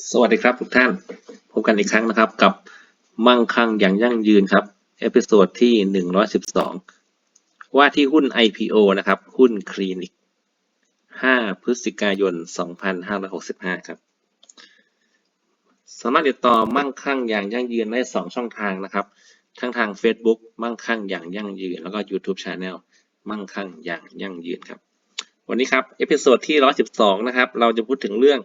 สวัสดีครับทุกท่าน พบกันอีกครั้งนะครับกับมั่งคั่งอย่างยั่งยืนครับ เอพิโซดที่ 112 ว่าที่หุ้น IPO นะครับ หุ้นคลินิก 5 พฤศจิกายน 2565 ครับ สามารถติดต่อมั่งคั่งอย่างยั่งยืนได้ 2 ช่องทางนะครับ ทั้งทาง Facebook มั่งคั่งอย่างยั่งยืน แล้วก็ YouTube Channel มั่งคั่งอย่างยั่งยืนครับ วันนี้ครับ เอพิโซดที่ 112 นะครับ เราจะพูดถึงเรื่อง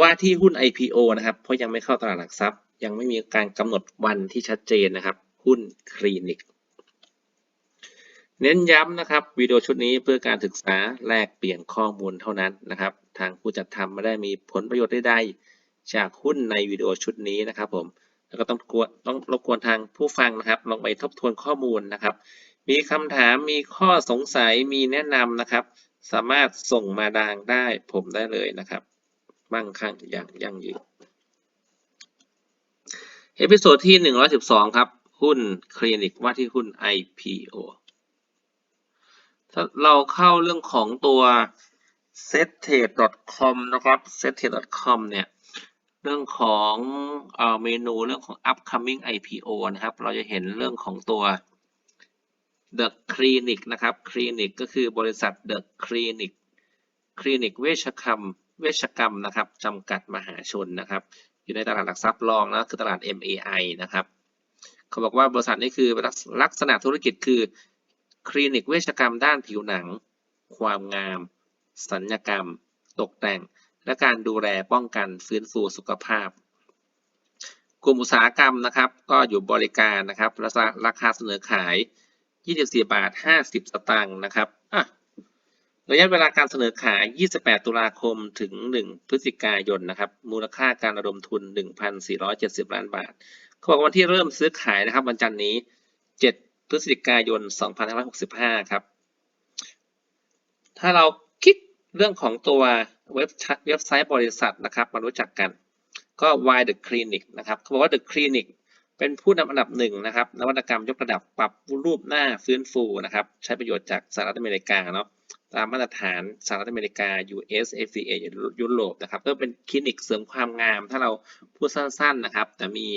ว่าที่หุ้น IPO นะครับ เพราะยังไม่เข้าตลาดหลักทรัพย์ ยังไม่มีการกำหนดวันที่ชัดเจนนะครับ หุ้นคลินิก เน้นย้ำนะครับวิดีโอชุดนี้เพื่อการศึกษาแลกเปลี่ยนข้อมูลเท่านั้นนะครับ ทางผู้จัดทำไม่ได้มีผลประโยชน์ใดๆจากหุ้นในวิดีโอชุดนี้นะครับผมแล้วก็ต้องกวนต้องรบกวนทางผู้ฟังนะครับ ลองไปทบทวนข้อมูลนะครับ มีคำถามมีข้อสงสัยมีแนะนำนะครับ สามารถส่งมาดางได้ผมได้เลยนะครับ มั่งคั่งอย่างยั่งยืนเอพิโซดที่ 112 ครับ หุ้นคลินิกว่าที่หุ้น IPO ถ้าเราเข้าเรื่องของตัว s e t t a d c o m นะครับ s e t t a d c o m เนี่ยเรื่องของเอ่อเมนูเรื่องของ upcoming IPO นะครับ เราจะเห็นเรื่องของตัว The Clinic นะครับ Clinic ก็คือบริษัท The Clinic คลินิกเวชกรรม เวชกรรมนะครับจำกัดมหาชนนะครับ อยู่ในตลาดหลักทรัพย์รองนะคือตลาด MAI นะครับเขาบอกว่าบริษัทนี้คือลักษณะธุรกิจคือ คลินิกเวชกรรมด้านผิวหนัง ความงาม สัญญกรรม ตกแต่ง และการดูแลป้องกันฟื้นฟูสุขภาพ กลุ่มอุตสาหกรรมนะครับ ก็อยู่บริการนะครับราคาเสนอขาย 24 บาท 50 สตางค์นะครับ ระยะเวลาการเสนอขาย 28 ตุลาคม ถึง 1 พฤศจิกายน นะครับ มูลค่าการระดมทุน 1,470 ล้านบาท เขาบอกว่าวันที่เริ่มซื้อขายนะครับ วันจันทร์นี้ 7 พฤศจิกายน 2565 ครับ ถ้าเราคลิกเรื่องของตัวเว็บเว็บไซต์บริษัทนะครับ มารู้จักกัน ก็ Why the Clinic นะครับ เขาบอกว่า The Clinic เป็นผู้นำอันดับหนึ่งนะครับ นวัตกรรมยกระดับปรับรูปหน้าฟื้นฟูนะครับ ใช้ประโยชน์จากสหรัฐอเมริกาเนาะ ตามมาตรฐานสหรัฐอเมริกา US FDA ยุโรปนะครับ ก็เป็นคลินิกเสริมความงาม ถ้าเราพูดสั้นๆนะครับ แต่มี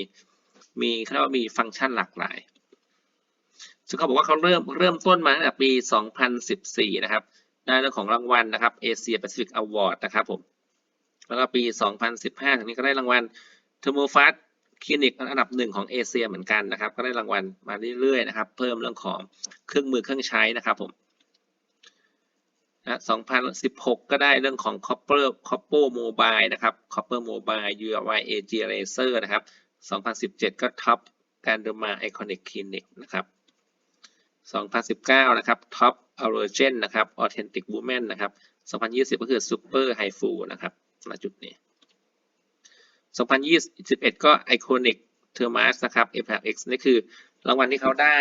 มีเขาเรียกว่ามีฟังก์ชันหลากหลาย ซึ่งเขาบอกว่าเขาเริ่มเริ่มต้นมาตั้งแต่ปี 2014 นะครับ ได้เรื่องของรางวัลนะครับ Asia Pacific Award นะครับผม แล้วก็ปี 2015ถึงนี้ก็ได้รางวัล t h e r m o f a s t คลินิกอันดับหนึ่งของเอเชียเหมือนกันนะครับ ก็ได้รางวัลมาเรื่อยๆนะครับ เพิ่มเรื่องของเครื่องมือเครื่องใช้นะครับผม นะ2016 ก็ได้เรื่องของ Copper Copper Mobile นะครับ Copper Mobile UI AG Laser นะครับ 2017 ก็ท็อปการเดอร์มาไอคอนิกคลินิกนะครับ 2019 นะครับท็อป Allergen นะครับ Authentic Women นะครับ 2020 ก็คือ Super High f u นะครับณจุดนี้ 2021 ก็ Iconic Thermas นะครับ Apex X นี่คือรางวัลที่เขาได้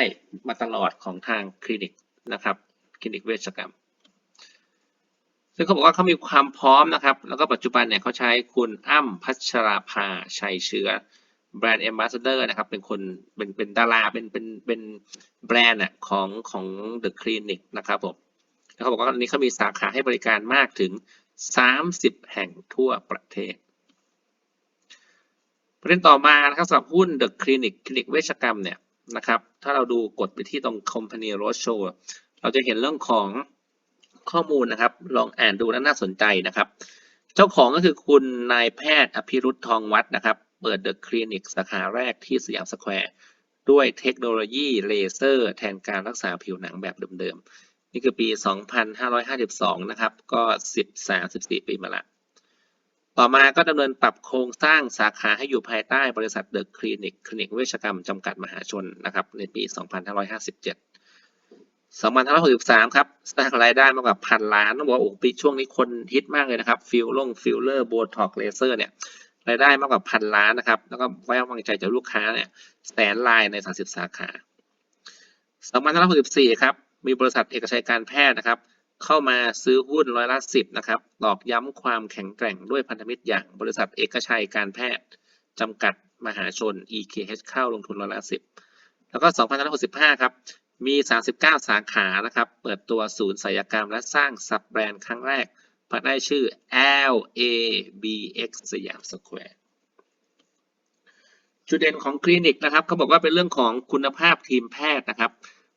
มาตลอดของทางคลินิกนะครับ คลินิกเวชกรรม ซึ่งเขาบอกว่าเขามีความพร้อมนะครับ แล้วก็ปัจจุบันเนี่ยเขาใช้คุณอ้ำพัชราภาชัยเชื้อแบรนด์ a อ b a s s a d o r นะครับ เป็นคนเป็นเป็นดาราเป็นเป็นเป็นแบรนด์อะของของ The Clinic นะครับผมแล้วเขาบอกว่าอันนี้เขามีสาขาให้บริการมากถึง 30 แห่งทั่วประเทศ ประเด็นต่อมานะครับสำหรับหุ้น The Clinic คลินิกเวชกรรมเนี่ยนะครับ ถ้าเราดูกดไปที่ตรง Company Roadshow เราจะเห็นเรื่องของ ข้อมูลนะครับ ลองอ่านดูน่าสนใจนะครับ เจ้าของก็คือคุณนายแพทย์อภิรุทธทองวัดนะครับ เปิดเดอะคลินิกสาขาแรกที่สยามสแควร์ด้วยเทคโนโลยีเลเซอร์ แทนการรักษาผิวหนังแบบเดิมๆ นี่คือปี 2552 นะครับ ก็ 13-14 ปีมาละ ต่อมาก็ดำเนินปรับโครงสร้างสาขาให้อยู่ภายใต้บริษัทเดอะคลินิก คลินิกเวชกรรมจำกัดมหาชนนะครับ ในปี 2557 2563 ครับสร้างรายได้มากกว่าพันล้านต้องบอกว่าโอ้ปีช่วงนี้คนฮิตมากเลยนะครับ ฟิลลงฟิลเลอร์โบท็อกเลเซอร์เนี่ยรายได้มากกว่าพันล้านนะครับ แล้วก็ไว้วางใจจากลูกค้าเนี่ยแสนรายใน 30 สาขา 2564 ครับ มีบริษัทเอกชัยการแพทย์นะครับ เข้ามาซื้อหุ้นร้อยละสิบนะครับตอกย้ำความแข็งแกร่งด้วยพันธมิตรอย่างบริษัทเอกชัยการแพทย์จำกัดมหาชน EKH เข้าลงทุนร้อยละสิบแล้วก็ 2565 ครับ มี 39 สาขานะครับ เปิดตัวศูนย์ศัลยกรรมและสร้างสับแบรนด์ครั้งแรกภายใต้ชื่อ LABX สยามสแควร์จุดเด่นของคลินิกนะครับเขาบอกว่าเป็นเรื่องของคุณภาพทีมแพทย์นะครับ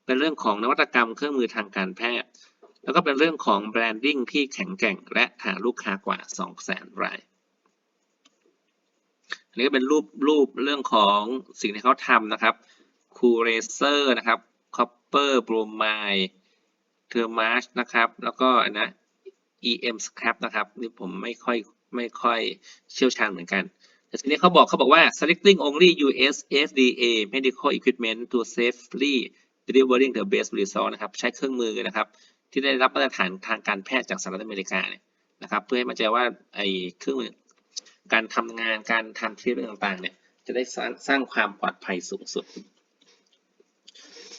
เป็นเรื่องของนวัตกรรมเครื่องมือทางการแพทย์ แล้วก็เป็นเรื่องของแบรนดิ้งที่แข็งแกร่ง และฐานลูกค้ากว่า 200,000 รายอันนี้ก็เป็นรูปรูปเรื่องของสิ่งที่เขาทำนะครับคูเรเซอร์นะครับ คอปเปอร์บรูมายเทอร์มาชนะครับ แล้วก็นะ EM scrap นะครับ นี่ผมไม่ค่อยไม่ค่อยเชี่ยวชาญเหมือนกัน แต่ทีนี้เขาบอกเขาบอกว่า selecting only US FDA medical equipment to safely delivering the best result นะครับ ใช้เครื่องมือนะครับ ที่ได้รับมาตรฐานทางการแพทย์จากสหรัฐอเมริกาเนี่ยนะครับ เพื่อให้มั่นใจว่าไอ้เครื่องมือการทำงานการทำทรีทเมนต์ต่างๆเนี่ยจะได้สร้างสร้างความปลอดภัยสูงสุด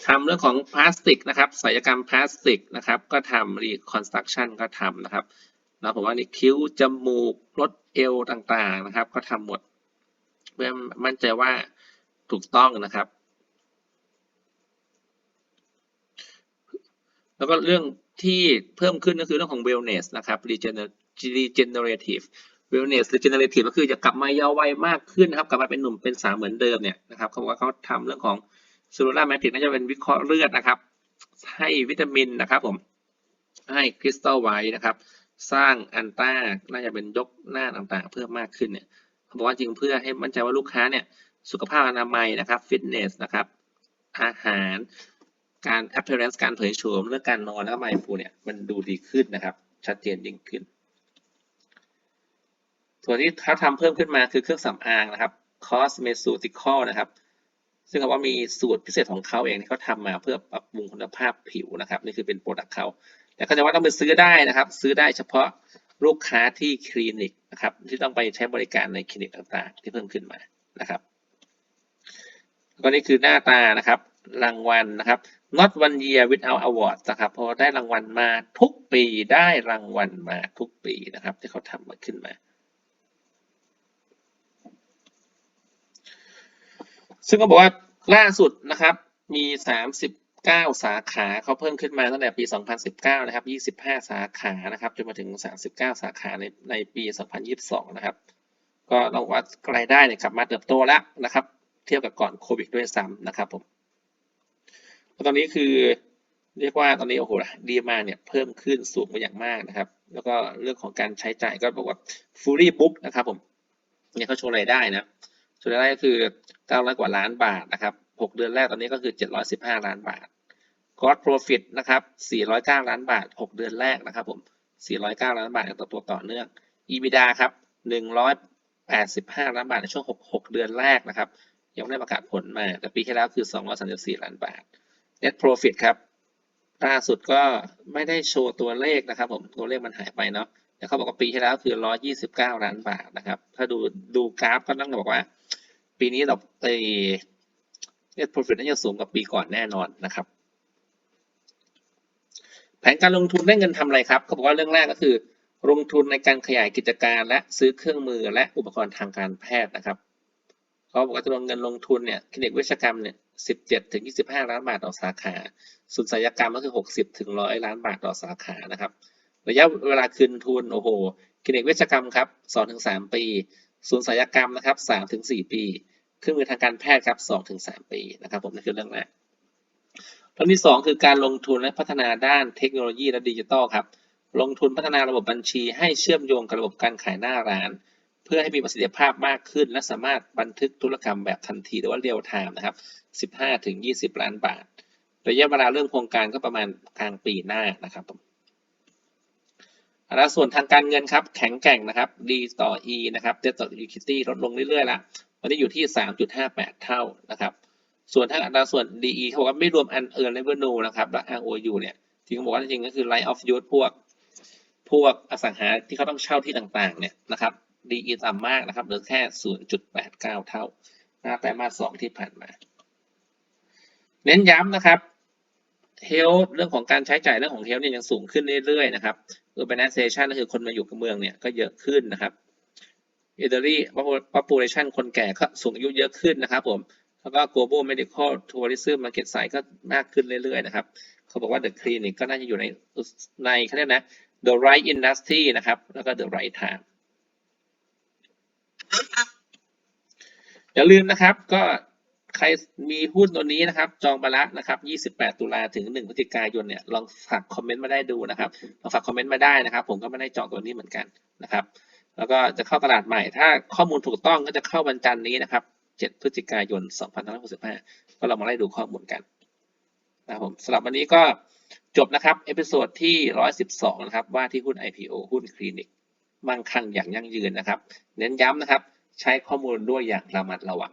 ทำเรื่องของพลาสติกนะครับศัลยกรรมพลาสติกนะครับ ก็ทำรีคอนสตรักชั่นก็ทำนะครับแล้วผมว่านี่คิ้วจมูกลดเอวต่างๆนะครับ ก็ทำหมด เพื่อมั่นใจว่าถูกต้องนะครับ แล้วก็เรื่องที่เพิ่มขึ้นก็คือเรื่องของ wellness นะครับ regenerative wellness regenerative ก็คือจะกลับมาเยาว์วัยมากขึ้นนะครับ กลับมาเป็นหนุ่มเป็นสาวเหมือนเดิมเนี่ยนะครับเขาบอกว่าเขาทำเรื่องของ s e l l u l a r matrix น่าจะเป็นวิเคราะห์เลือดนะครับ ให้วิตามินนะครับผมให้คริสตัลไวท์นะครับ สร้างอันต้าน่าจะเป็นยกหน้าต่างๆ เพิ่มมากขึ้นเนี่ยเขาบอกว่าจริงเพื่อให้มั่นใจว่าลูกค้าเนี่ยสุขภาพอนามัยนะครับฟิตเนสนะครับอาหารการ appearance การเผยโฉมเรื่องการนอนแล้วไมฟูเนี่ยมันดูดีขึ้นนะครับ ชัดเจนยิ่งขึ้น ส่วนที่เขาทำเพิ่มขึ้นมาคือเครื่องสำอางนะครับ cosmeceutical นะครับ ซึ่งเขาว่ามีสูตรพิเศษของเขาเองที่เขาทำมาเพื่อปรับปรุงคุณภาพผิวนะครับ นี่คือเป็นโปรดักต์เขาแต่เขาจะว่าต้องไปซื้อได้นะครับ ซื้อได้เฉพาะลูกค้าที่คลินิกนะครับ ที่ต้องไปใช้บริการในคลินิกต่างๆ ที่เพิ่มขึ้นมานะครับแล้วก็นี่คือหน้าตานะครับ รางวัลนะครับ not one year without award นะครับเพราะได้รางวัลมาทุกปีได้รางวัลมาทุกปีนะครับ ที่เขาทำมาขึ้นมา ซึ่งก็บอกว่าล่าสุดนะครับมี 39 สาขาเขาเพิ่มขึ้นมาตั้งแต่ปี 2019 นะครับ 25 สาขานะครับจนมาถึง 39 สาขาในในปี 2022 นะครับ ก็ต้องว่ารายได้เนี่ยกลับมาเติบโตแล้วนะครับ เทียบกับก่อนโควิดด้วยซ้ำนะครับผมตอนนี้คือเรียกว่าตอนนี้โอ้โหดีมาเนี่ยเพิ่มขึ้นสูงไปอย่างมากนะครับ แล้วก็เรื่องของการใช้จ่ายก็บอกว่า fully book นะครับผมเนี่ยเขาโชว์รายได้นะ ส่วนรายได้ก็คือ 900 กว่าล้านบาทนะครับ 6 เดือนแรกตอนนี้ก็คือ 715 ล้านบาท gross profit นะครับ 409 ล้านบาท 6 เดือนแรกนะครับผม 409 ล้านบาทต่อตัวต่อเนื่อง EBITDA ครับ 185 ล้านบาทในช่วง 6 6 เดือนแรกนะครับ ยังไม่ได้ประกาศผลมา แต่ปีที่แล้วคือ 234 ล้านบาท net profit ครับล่าสุดก็ไม่ได้โชว์ตัวเลขนะครับผม ตัวเลขมันหายไปเนาะ แต่เขาบอกว่าปีที่แล้วคือ 129 ล้านบาทนะครับ ถ้าดูดูกราฟก็ต้องบอกว่า ปีนี้เราไอ้ net profit น่าจะสูงกว่าปีก่อนแน่นอนนะครับ แผนการลงทุนได้เงินทำอะไรครับเขาบอกว่าเรื่องแรกก็คือ ลงทุนในการขยายกิจการและซื้อเครื่องมือและอุปกรณ์ทางการแพทย์นะครับเขาบอกว่าจำนวนเงินลงทุนเนี่ยคลินิกเวชกรรมเนี่ย17ถึง25 ล้านบาทต่อสาขาศูนย์ศัลยกรรมก็คือ 60ถึง100 ล้านบาทต่อสาขานะครับ ระยะเวลาคืนทุน โอ้โห คลินิกเวชกรรมครับ2ถึง3ปี ศูนย์ศัลยกรรมนะครับ3ถึง4ปี เครื่องมือทางการแพทย์ครับ2ถึง3ปีนะครับผมนั่นคือเรื่องแรกเรื่องที่2คือการลงทุนและพัฒนาด้านเทคโนโลยีและดิจิทัลครับ ลงทุนพัฒนาระบบบัญชี ให้เชื่อมโยงกับระบบการขายหน้าร้าน เพื่อให้มีประสิทธิภาพมากขึ้น และสามารถบันทึกธุรกรรมแบบทันทีหรือว่าเรียลไทม์นะครับ15ถึง20 ล้านบาท ระยะเวลาเริ่มโครงการก็ประมาณกลางปีหน้านะครับผม อัตราส่วนทางการเงินครับ แข็งแกร่งนะครับ D ต่อ E นะครับ Debt ต่อ Equity ลดลงเรื่อยๆละวันนี้อยู่ที่ 3.58 เท่านะครับ ส่วนทางอัตราส่วน DE เขาบอกว่าไม่รวม Unearned Revenue นะครับ และ ROU เนี่ยที่เขาบอกว่าจริงๆก็คือ Right of Use พวก พวกอสังหาที่เขาต้องเช่าที่ต่างๆ เนี่ยนะครับ DE ต่ำมากนะครับเหลือแค่ 0.89 เท่าหน้าไตรมาส2ที่ผ่านมา เน้นย้ำนะครับ health เรื่องของการใช้จ่ายเรื่องของ health เนี่ยยังสูงขึ้นเรื่อยๆนะครับ urbanization ก็คือคนมาอยู่กับเมืองเนี่ยก็เยอะขึ้นนะครับ elderly population คนแก่ก็สูงอายุเยอะขึ้นนะครับผมแล้วก็ global medical tourism market size ก็มากขึ้นเรื่อยๆนะครับเขาบอกว่า the clinic ก็น่าจะอยู่ในในเขาเรียกนะ the right industry นะครับ แล้วก็ the right time อย่าลืมนะครับก็ ใครมีหุ้นตัวนี้นะครับ จองไปล้วนะครับ 28 ตุลาถึง 1 พฤศจิกายนเนี่ยลองฝากคอมเมนต์มาได้ดูนะครับลองฝากคอมเมนต์มาได้นะครับ ผมก็ไม่ได้จองตัวนี้เหมือนกันนะครับ แล้วก็จะเข้าตลาดใหม่ ถ้าข้อมูลถูกต้องก็จะเข้าวันจันทร์นี้นะครับ 7 พฤศจิกายน 2565 ก็เรามาไล่ดูข้อมูลกันนะครับผมสำหรับวันนี้ก็จบนะครับ เอพิโซดที่ 112 นะครับ ว่าที่หุ้น IPO หุ้นคลินิกมั่งคั่งอย่างยั่งยืนนะครับ เน้นย้ำนะครับ ใช้ข้อมูลด้วยอย่างระมัดระวัง